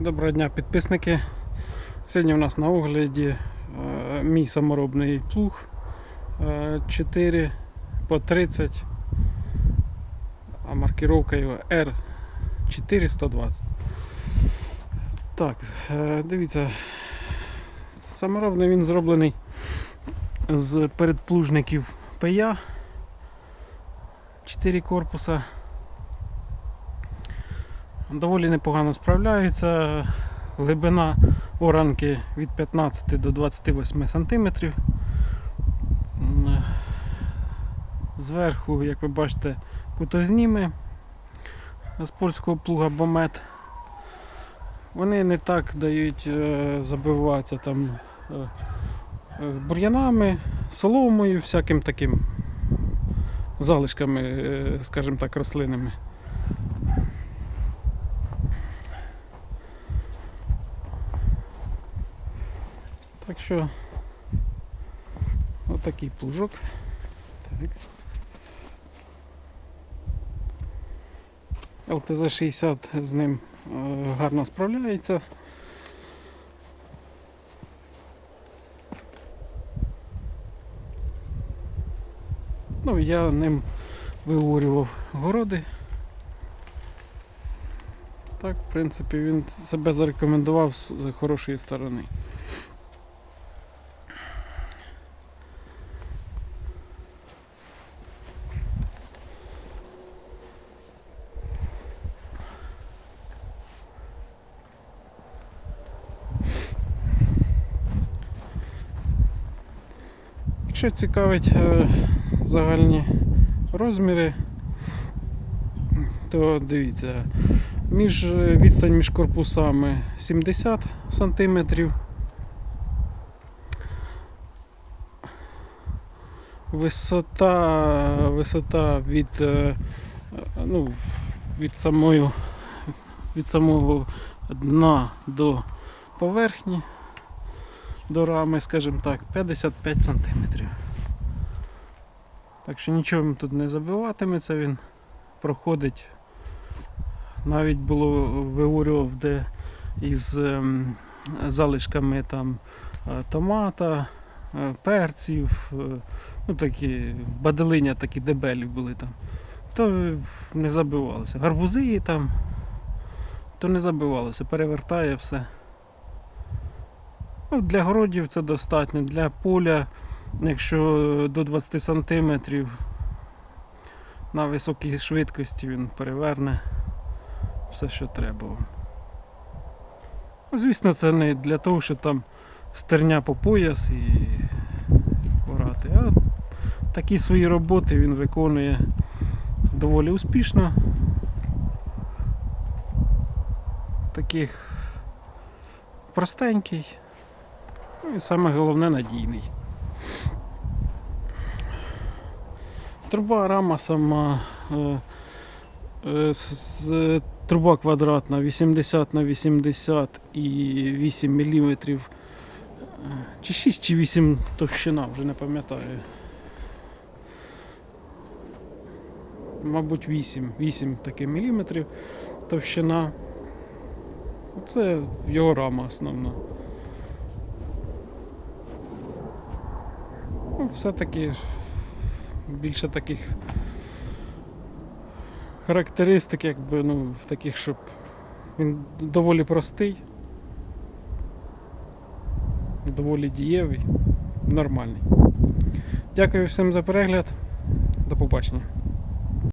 Доброго дня, підписники. Сьогодні у нас на огляді е, мій саморобний плуг е, 4 по 30, а маркировка його R420. Так, е, дивіться, саморобний він зроблений з передплужників ПЯ. 4 корпуса. Доволі непогано справляються. Глибина оранки від 15 до 28 см. Зверху, як ви бачите, кутозніми з польського плуга бомет. Вони не так дають е, забиватися там е, е, бур'янами, соломою, всяким таким залишками, скажімо так, рослинами. Так що отакий плужок. Так. ЛТЗ-60 з ним е, гарно справляється. Ну, я ним виурював городи. Так, в принципі, він себе зарекомендував з хорошої сторони. Якщо цікавить е, загальні розміри, то дивіться, між, е, відстань між корпусами 70 см. Висота, висота від, е, ну, від, самої, від самого дна до поверхні до рами, скажімо так, 55 см. Так що нічого тут не забиватиметься, він проходить. Навіть було виурював, де із ем, залишками там е, томата, е, перців, е, ну такі баделиня такі дебелі були там. То не забивалося. Гарбузи там, то не забивалося, перевертає все. Ну, для городів це достатньо, для поля, якщо до 20 см на високій швидкості він переверне все, що треба. Ну, Звісно, це не для того, що там стерня по пояс і орати, а такі свої роботи він виконує доволі успішно. Таких простенький. Ну і саме головне надійний. Труба рама сама е, е, з, труба квадратна 80 на 80 і 8 мм. Чи 6 чи 8 товщина, вже не пам'ятаю. Мабуть 8, 8 таки міліметрів товщина. Це його рама основна. Ну, все-таки більше таких характеристик, якби, ну, в таких, щоб він доволі простий, доволі дієвий, нормальний. Дякую всім за перегляд. До побачення.